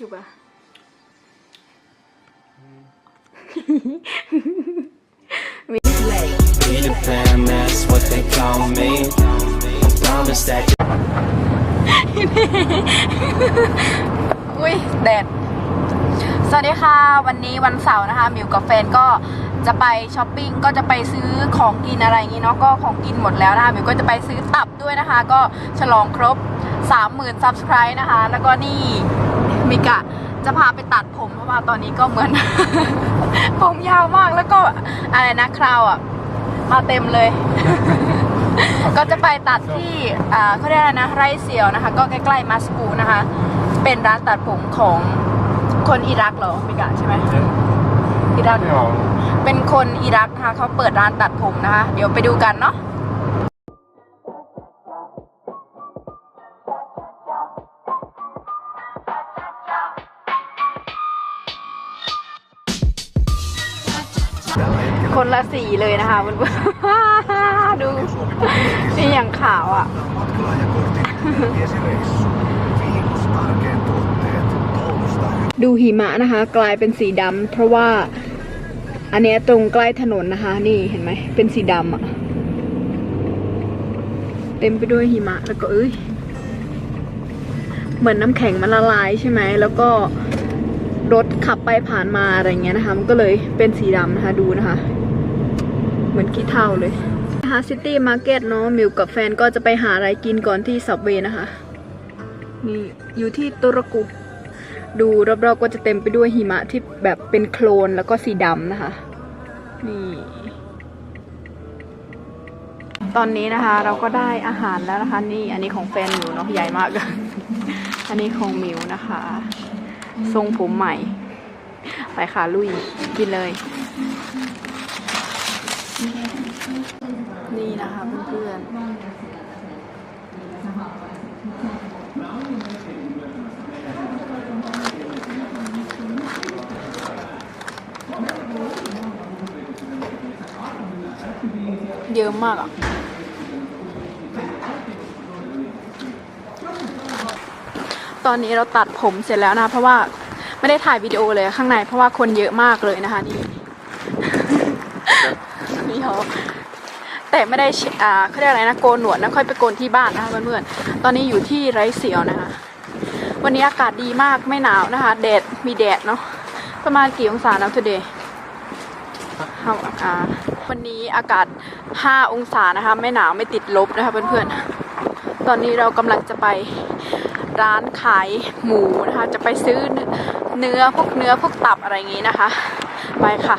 อยู่ปะ Peter Pan, that's what they call me. I promise that อุ้ยแดด สวัสดีค่ะ วันนี้วันเสาร์นะคะ มิวกับแฟนก็จะไปช้อปปิ้ง ก็จะไปซื้อของกินอะไรอย่างงี้เนาะ ก็ของกินหมดแล้วนะคะ มิวก็จะไปซื้อตับด้วยนะคะ ก็ฉลองครบ 30,000 subscribe นะคะ แล้วก็นี่ มิกะจะพาไปตัดผมเพราะว่าตอนนี้ก็เหมือน ผมยาวมากแล้วก็อะไรนะคราวอะมาเต็มเลย ก็จะไปตัดที่อ่าเขาเรียกอะไรนะไรเซียวนะคะ ก็ใกล้ๆมัสกูนะคะ เป็นร้านตัดผมของคนอิรักเหรอมิกะใช่ไหมอิรักเป็นคนอิรักนะคะเขาเปิดร้านตัดผมนะคะ เดี๋ยวไปดูกันเนาะ คนละสีเลยนะคะเพื่อนๆดู นี่อย่างขาวอะ ดูหิมะนะคะ กลายเป็นสีดำเพราะว่า อันเนี้ยตรงใกล้ถนนนะคะ นี่เห็นไหม เป็นสีดำอะเต็มไปด้วยหิมะแล้วก็เอ้ย เหมือนน้ำแข็งมันละลายใช่ไหม แล้วก็ รถขับไปผ่านมาอะไรเงี้ยนะคะ มันก็เลยเป็นสีดำนะคะดูนะคะ เหมือนขี้เถ้าเลยนะคะซิตี้มาร์เก็ตเนาะมิวกับแฟนก็จะไปหาอะไรกินก่อนที่สับเวนะคะนี่อยู่ที่ตุรกุดูรอบๆก็จะเต็มไปด้วยหิมะที่แบบเป็นโคลนแล้วก็สีดำนะคะ นี่ ตอนนี้นะคะ เราก็ได้อาหารแล้วนะคะ นี่อันนี้ของแฟนหมิวเนาะใหญ่มาก อันนี้ของหมิวนะคะ ทรงผมใหม่ ไปค่ะลุย กินเลย นี่นะคะเพื่อนเยอะมากอะ ตอนนี้เราตัดผมเสร็จแล้วนะ เพราะว่าไม่ได้ถ่ายวิดีโอเลยข้างใน เพราะว่าคนเยอะมากเลยนะคะนี่นี่เขาแต่ไม่ได้เชอ่าเขาเรียกอะไรนะโกนหนวดนะค่อยไปโกนที่บ้านนะคะเพื่อนๆตอนนี้อยู่ที่ไรเสียวนะคะ วันนี้อากาศดีมากไม่หนาวนะคะแดดมีแดดเนาะประมาณกี่องศานะ today ห้วันนี้อากาศ 5 องศานะคะ ไม่หนาวไม่ติดลบนะคะเพื่อนๆตอนนี้เรากำลังจะไป ร้านขายหมูนะคะ จะไปซื้อเนื้อพวกเนื้อพวกตับอะไรอย่างงี้นะคะ ไปค่ะ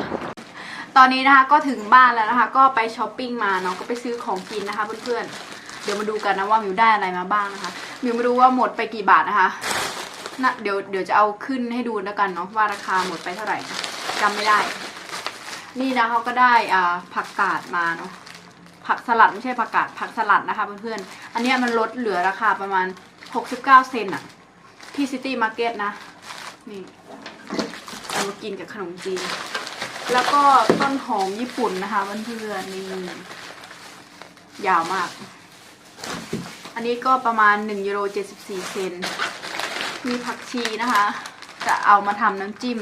ตอนนี้นะคะก็ถึงบ้านแล้วนะคะ ก็ไปช้อปปิ้งมาเนาะก็ไปซื้อของกินนะคะเพื่อนๆเดี๋ยวมาดูกันนะว่ามิวได้อะไรมาบ้างนะคะมิวมาดูว่าหมดไปกี่บาทนะคะนะเดี๋ยวเดี๋ยวจะเอาขึ้นให้ดูแล้วกันเนาะว่าราคาหมดไปเท่าไหร่จำไม่ได้ นี่นะเขาก็ได้อ่าผักกาดมาเนาะผักสลัดไม่ใช่ผักกาดผักสลัดนะคะเพื่อนๆอันนี้มันลดเหลือราคาประมาณ 69 เซนอะที่ซิตี้มาร์เก็ตนะ นี่เอามากินกับขนมจีน แล้วก็ต้นหอมญี่ปุ่นนะคะเพื่อนๆนี่ยาวมาก อันนี้ก็ประมาณ1ยูโร74 เซน มีผักชีนะคะ จะเอามาทำน้ำจิ้ม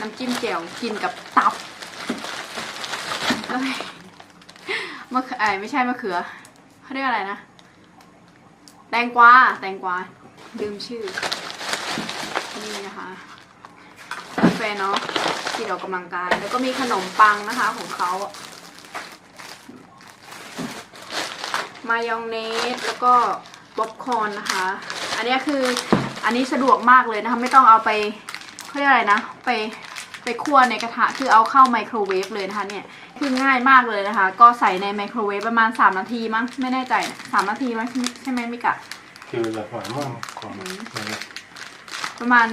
น้ำจิ้มแจ่วกินกับตับเมะเขือไอไม่ใช่มะเขือเขาเรียกอะไรนะ แตงกวาแตงกวาลืมชื่อ นี่นะคะกาแฟเนาะที่ออกกำลังกาย แล้วก็มีขนมปังนะคะของเขามายองเนสแล้วก็ป๊อปคอนนะคะ อันนี้คืออันนี้สะดวกมากเลยนะคะ ไม่ต้องเอาไปเขาเรียกอะไรนะ ไป ไปคั่วในกระทะคือเอาเข้าไมโครเวฟเลยนะคะเนี่ยคือง่ายมากเลยนะคะ ก็ใส่ในไมโครเวฟประมาณ 3 นาทีมั้งไม่แน่ใจนะสามนาทีมั้งใช่ไหมมิกะคือแบบหวานมากของอะไรประมาณ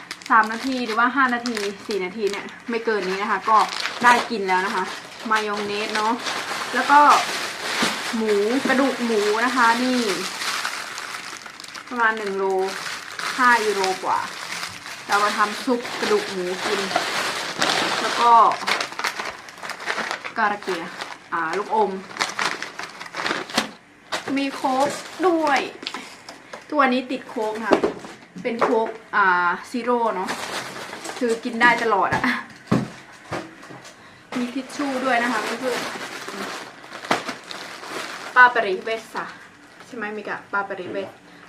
3 นาทีหรือว่า 5 นาที 4 นาทีเนี่ยไม่เกินนี้นะคะ ก็ได้กินแล้วนะคะมายองเนสเนาะแล้วก็หมูกระดูกหมูนะคะนี่ ประมาณ1โล5ยูโรกว่าเรามาทำซุปกระดูกหมูกิน แล้วก็การาเกียอ่าลูกอม มีโค้กด้วยตัวนี้ติดโค้กนะคะเป็นโค้กอ่าซีโร่เนาะคือกินได้ตลอดอะมีทิชชู่ด้วยนะคะเพื่อนๆปาปริเวสซาใช่ไหมมิกะปาปริเวส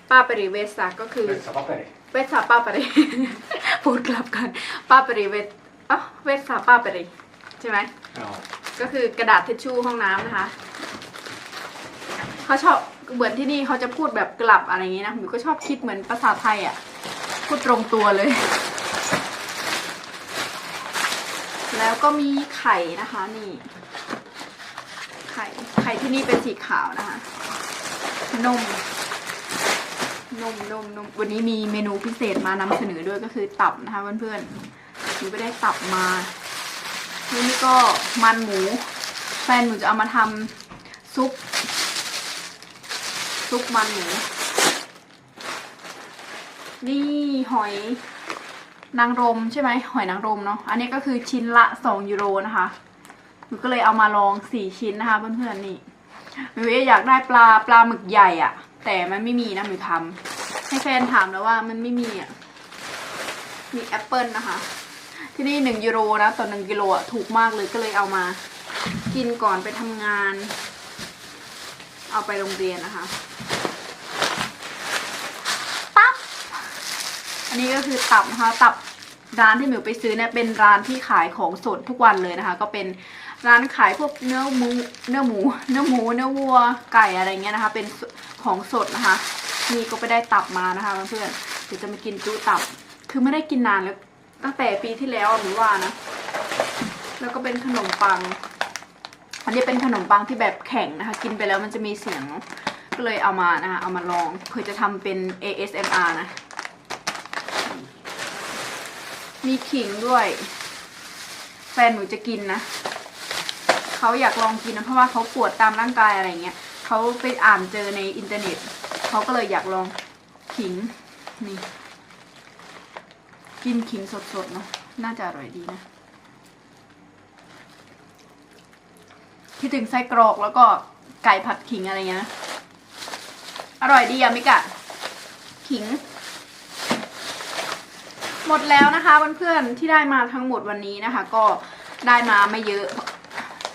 ปาปริเวสซาก็คือเป็นสปักเกอร์เวสซาป้าปริพูดกลับกันป้าปริเวส อ๋อเวสซาป้าปริใช่ไหมอ๋อก็คือกระดาษทิชชู่ห้องน้ำนะคะ เขาชอบเหมือนที่นี่เขาจะพูดแบบกลับอะไรอย่างนี้นะหมิวก็ชอบคิดเหมือนภาษาไทยอะ พูดตรงตัวเลย แล้วก็มีไข่นะคะนี่ ไข่ ไข่ที่นี่เป็นสีขาวนะคะ นม นมนมนมวันนี้มีเมนูพิเศษมานำเสนอด้วยก็คือตับนะคะเพื่อนๆ หนูไปได้ตับมาแล้วนี่ก็มันหมู แฟนหนูจะเอามาทำซุป ซุปมันหมู นี่หอยนางรมใช่ไหมหอยนางรมเนาะอันนี้ก็คือชิ้นละสองยูโรนะคะหนูก็เลยเอามาลองสี่ชิ้นนะคะเพื่อนๆนี่หนูอยากได้ปลาปลาหมึกใหญ่อะแต่มันไม่มีนะหนูทำให้แฟนถามแล้วว่ามันไม่มีอะมีแอปเปิลนะคะ ที่นี่หนึ่งยูโรนะต่อหนึ่งกิโลอะถูกมากเลยก็เลยเอามา กินก่อนไปทำงาน เอาไปโรงเรียนนะคะตับ อันนี้ก็คือตับนะคะตับร้านที่หมิวไปซื้อเนี่ยเป็นร้านที่ขายของสดทุกวันเลยนะคะ ก็เป็นร้านขายพวกเนื้อหมูเนื้อหมู เนื้อหมูเนื้อวัวไก่อะไรเงี้ยนะคะ เป็นของสดนะคะนี่ก็ไปได้ตับมานะคะเพื่อนๆเดี๋ยวจะมากินจุตับ คือไม่ได้กินนานแล้ว ตั้งแต่ปีที่แล้วหนูว่านะ แล้วก็เป็นขนมปัง อันนี้เป็นขนมปังที่แบบแข็งนะคะ กินไปแล้วมันจะมีเสียง ก็เลยเอามานะคะ เอามาลองเพื่อจะทำเป็น ASMR นะ มีขิงด้วย แฟนหนูจะกินนะ เขาอยากลองกินนะ เพราะว่าเขาปวดตามร่างกายอะไรเงี้ย เขาไปอ่านเจอในอินเทอร์เน็ต เขาก็เลยอยากลองขิงนี่ กินขิงสดๆเนาะน่าจะอร่อยดีนะคิดถึงไส้กรอกแล้วก็ไก่ผัดขิงอะไรเงี้ยอร่อยดีอะมิกะ ขิง หมดแล้วนะคะเพื่อนๆที่ได้มาทั้งหมดวันนี้นะคะ ก็ได้มาไม่เยอะ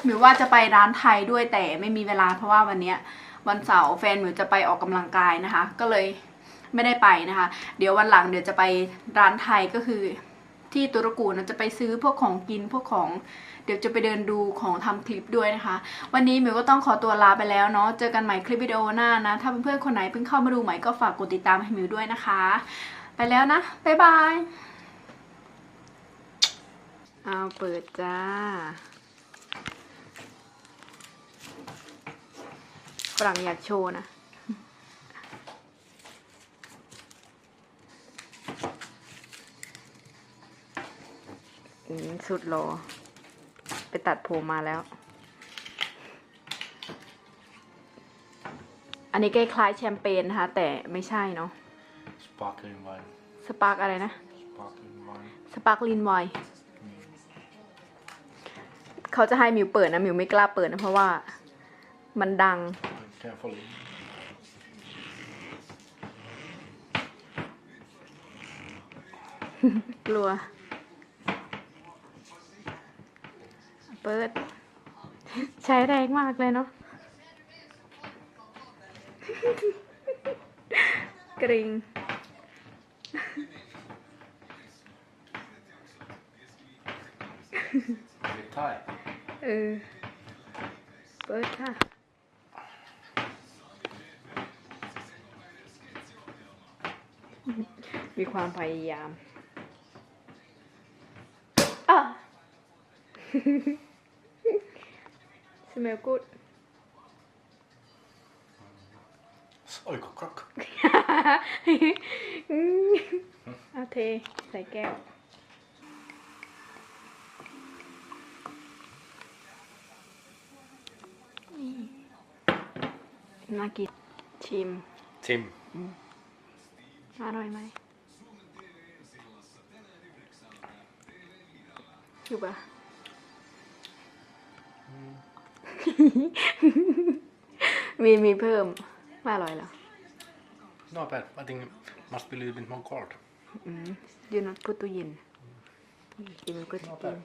หมิวว่าจะไปร้านไทยด้วยแต่ไม่มีเวลาเพราะว่าวันเนี้ยวันเสาร์แฟนหมิวจะไปออกกำลังกายนะคะ ก็เลย ไม่ได้ไปนะคะ เดี๋ยววันหลังเดี๋ยวจะไปร้านไทยก็คือที่ตุรกูนะจะไปซื้อพวกของกินพวกของเดี๋ยวจะไปเดินดูของทำคลิปด้วยนะคะ วันนี้หมิวก็ต้องขอตัวลาไปแล้วเนาะเจอกันใหม่คลิปวิดีโอหน้านะ ถ้าเพื่อนๆคนไหนเพิ่งเข้ามาดูใหม่ก็ฝากกดติดตามให้หมิวด้วยนะคะ ไปแล้วนะบ๊ายบายเอาเปิดจ้าฝรั่งอยากโชว์นะ อืมสุดโล ไปตัดผมมาแล้ว อันนี้คล้ายๆแชมเปญนะคะ แต่ไม่ใช่เนาะ sparkling wine สปาร์กอะไรนะ sparkling wine สปาร์กลินไวน์เขาจะให้มิวเปิดนะ มิวไม่กล้าเปิดนะ เพราะว่ามันดัง carefully กลัว เปิด ใช้แรงมากเลยเนาะกริงเออ เปิดค่ะ มีความพยายามอะ smell good Oj, krock. อืมเอาเทใส่แก้วน่า ม Tim. อร่อยไหมอยู่ปะมีมีเพิ่มไม่อร่อยเหรอ Not bad. I think Must be a little bit more cold. you not put to yin you will go to Not that.